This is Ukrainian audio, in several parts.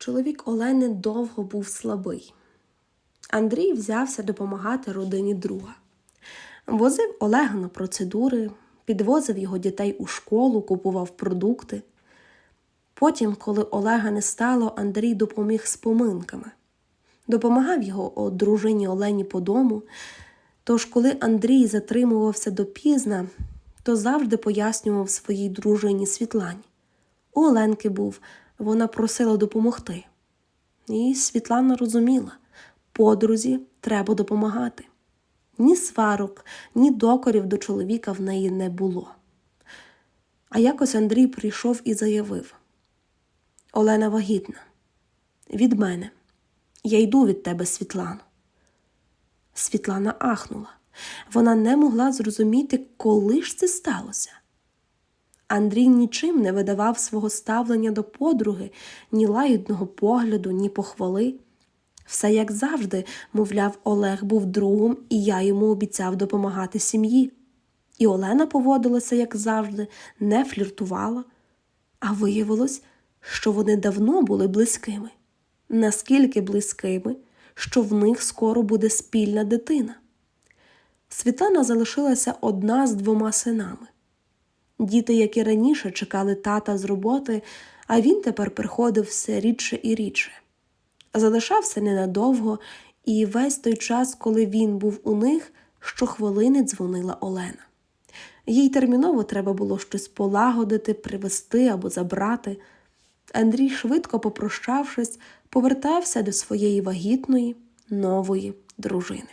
Чоловік Олени довго був слабий. Андрій взявся допомагати родині друга. Возив Олега на процедури, підвозив його дітей у школу, купував продукти. Потім, коли Олега не стало, Андрій допоміг з поминками. Допомагав його дружині Олені по дому. Тож, коли Андрій затримувався допізна, то завжди пояснював своїй дружині Світлані. У Оленки був, вона просила допомогти. І Світлана розуміла, подрузі треба допомагати. Ні сварок, ні докорів до чоловіка в неї не було. А якось Андрій прийшов і заявив: Олена вагітна, від мене. Я йду від тебе, Світлано. Світлана ахнула. Вона не могла зрозуміти, коли ж це сталося. Андрій нічим не видавав свого ставлення до подруги, ні лагідного погляду, ні похвали. Все як завжди, мовляв, Олег був другом, і я йому обіцяв допомагати сім'ї. І Олена поводилася, як завжди, не фліртувала, а виявилось, що вони давно були близькими. Наскільки близькими, що в них скоро буде спільна дитина. Світлана залишилася одна з двома синами. Діти, як і раніше, чекали тата з роботи, а він тепер приходив все рідше і рідше. Залишався ненадовго, і весь той час, коли він був у них, щохвилини дзвонила Олена. Їй терміново треба було щось полагодити, привезти або забрати. Андрій, швидко попрощавшись, повертався до своєї вагітної нової дружини.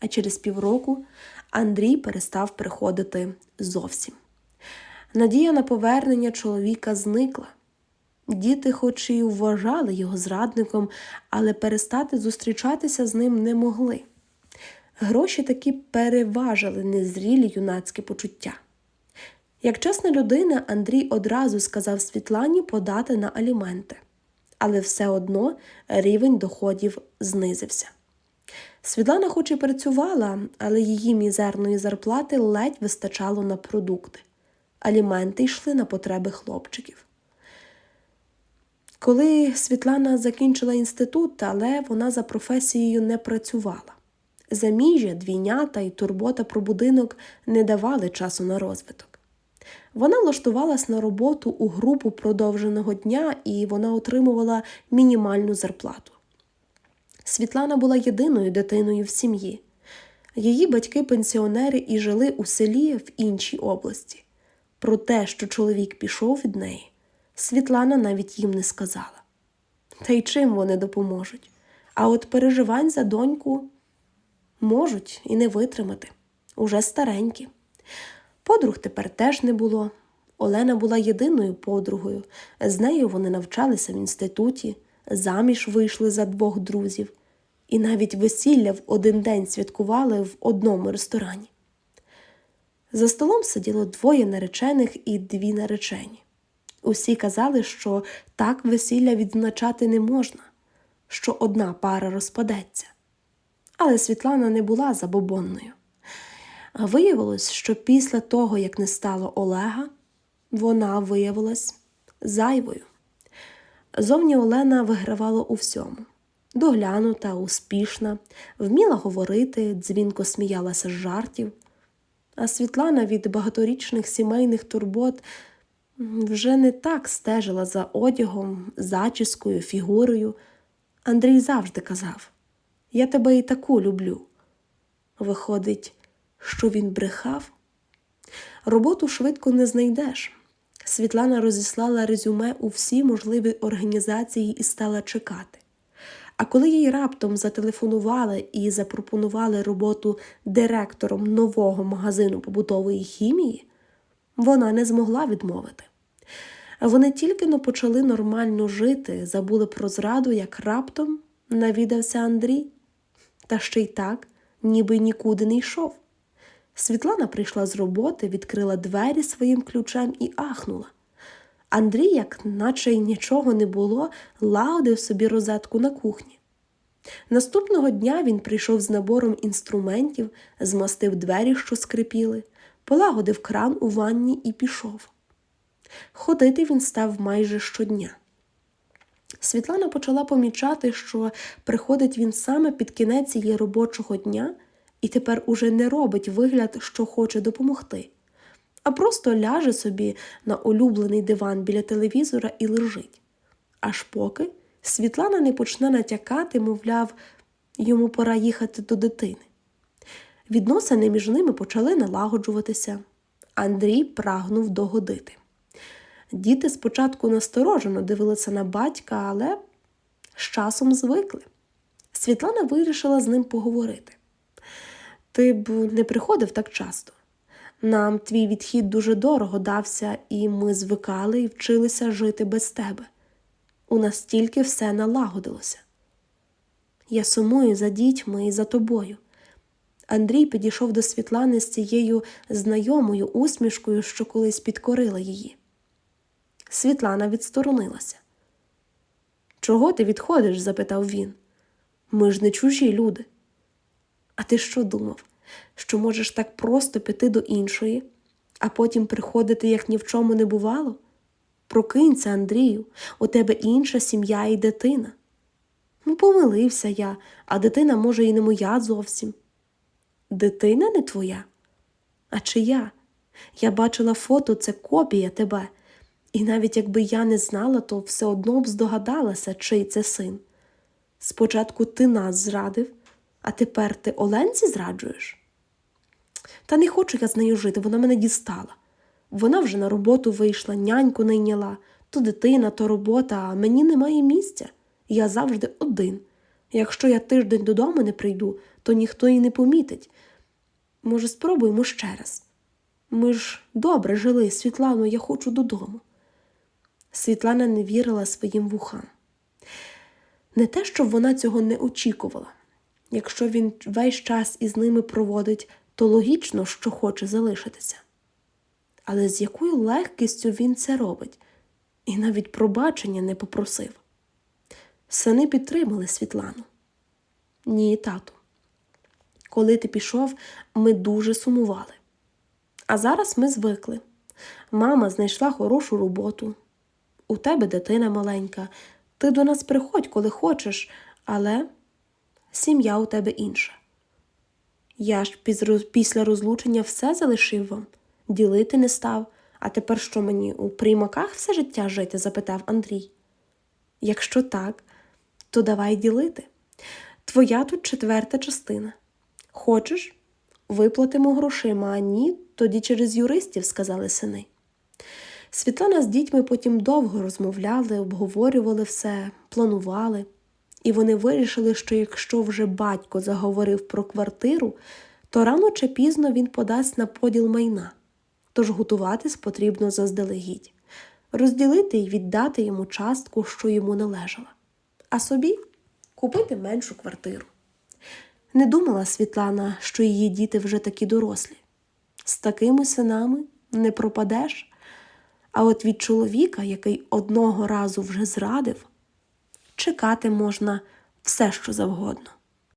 А через півроку Андрій перестав приходити зовсім. Надія на повернення чоловіка зникла. Діти, хоч і вважали його зрадником, але перестати зустрічатися з ним не могли. Гроші таки переважили незрілі юнацькі почуття. Як чесна людина, Андрій одразу сказав Світлані подати на аліменти, але все одно рівень доходів знизився. Світлана хоч і працювала, але її мізерної зарплати ледь вистачало на продукти. Аліменти йшли на потреби хлопчиків. Коли Світлана закінчила інститут, але вона за професією не працювала. Заміжжя, двійнята і турбота про будинок не давали часу на розвиток. Вона влаштувалась на роботу у групу продовженого дня і вона отримувала мінімальну зарплату. Світлана була єдиною дитиною в сім'ї. Її батьки-пенсіонери і жили у селі в іншій області. Про те, що чоловік пішов від неї, Світлана навіть їм не сказала. Та й чим вони допоможуть? А от переживань за доньку можуть і не витримати уже старенькі. Подруг тепер теж не було. Олена була єдиною подругою, з нею вони навчалися в інституті, заміж вийшли за двох друзів, і навіть весілля в один день святкували в одному ресторані. За столом сиділо двоє наречених і дві наречені. Усі казали, що так весілля відзначати не можна, що одна пара розпадеться. Але Світлана не була забобонною. Виявилось, що після того, як не стало Олега, вона виявилась зайвою. Зовні Олена вигравала у всьому доглянута, успішна, вміла говорити, дзвінко сміялася з жартів. А Світлана від багаторічних сімейних турбот вже не так стежила за одягом, зачіскою, фігурою. Андрій завжди казав: Я тебе і таку люблю. Виходить, що він брехав. Роботу швидко не знайдеш. Світлана розіслала резюме у всі можливі організації і стала чекати. А коли їй раптом зателефонували і запропонували роботу директором нового магазину побутової хімії, вона не змогла відмовити. Вони тільки но почали нормально жити, забули про зраду, як раптом навідався Андрій, та ще й так, ніби нікуди не йшов. Світлана прийшла з роботи, відкрила двері своїм ключем і ахнула. Андрій, як наче й нічого не було, лагодив собі розетку на кухні. Наступного дня він прийшов з набором інструментів, змастив двері, що скрипіли, полагодив кран у ванні і пішов. Ходити він став майже щодня. Світлана почала помічати, що приходить він саме під кінець її робочого дня і тепер уже не робить вигляд, що хоче допомогти, а просто ляже собі на улюблений диван біля телевізора і лежить. Аж поки Світлана не почне натякати, мовляв, йому пора їхати до дитини. Відносини між ними почали налагоджуватися. Андрій прагнув догодити. Діти спочатку насторожено дивилися на батька, але з часом звикли. Світлана вирішила з ним поговорити. Ти б не приходив так часто. Нам твій відхід дуже дорого дався, і ми звикали і вчилися жити без тебе. У нас тільки все налагодилося. Я сумую за дітьми і за тобою. Андрій підійшов до Світлани з цією знайомою усмішкою, що колись підкорила її. Світлана відсторонилася. Чого ти відходиш? запитав він. Ми ж не чужі люди. А ти що думав, що можеш так просто піти до іншої, а потім приходити, як ні в чому не бувало? Прокинься, Андрію, у тебе інша сім'я і дитина. Ну, помилився я, а дитина, може, і не моя зовсім. Дитина не твоя? А чия? Я бачила фото, це копія тебе. І навіть якби я не знала, то все одно б здогадалася, чий це син. Спочатку ти нас зрадив, а тепер ти Оленці зраджуєш? Та не хочу я з нею жити, вона мене дістала. Вона вже на роботу вийшла, няньку найняла, то дитина, то робота, а мені немає місця. Я завжди один. Якщо я тиждень додому не прийду, то ніхто і не помітить. Може, спробуємо ще раз. Ми ж добре жили, Світлано, я хочу додому. Світлана не вірила своїм вухам. Не те, щоб вона цього не очікувала. Якщо він весь час із ними проводить, то логічно, що хоче залишитися. Але з якою легкістю він це робить, і навіть пробачення не попросив. Сини підтримали Світлану. Ні, тату. Коли ти пішов, ми дуже сумували. А зараз ми звикли. Мама знайшла хорошу роботу. У тебе дитина маленька, ти до нас приходь, коли хочеш, але сім'я у тебе інша. Я ж після розлучення все залишив вам, ділити не став, а тепер що мені у приймаках все життя жити? запитав Андрій. Якщо так, то давай ділити. Твоя тут четверта частина. Хочеш? Виплатимо грошима, а ні, тоді через юристів, сказали сини. Світлана з дітьми потім довго розмовляли, обговорювали все, планували, і вони вирішили, що якщо вже батько заговорив про квартиру, то рано чи пізно він подасть на поділ майна, тож готуватись потрібно заздалегідь, розділити і віддати йому частку, що йому належала, а собі купити меншу квартиру. Не думала Світлана, що її діти вже такі дорослі. З такими синами не пропадеш. А от від чоловіка, який одного разу вже зрадив, чекати можна все, що завгодно.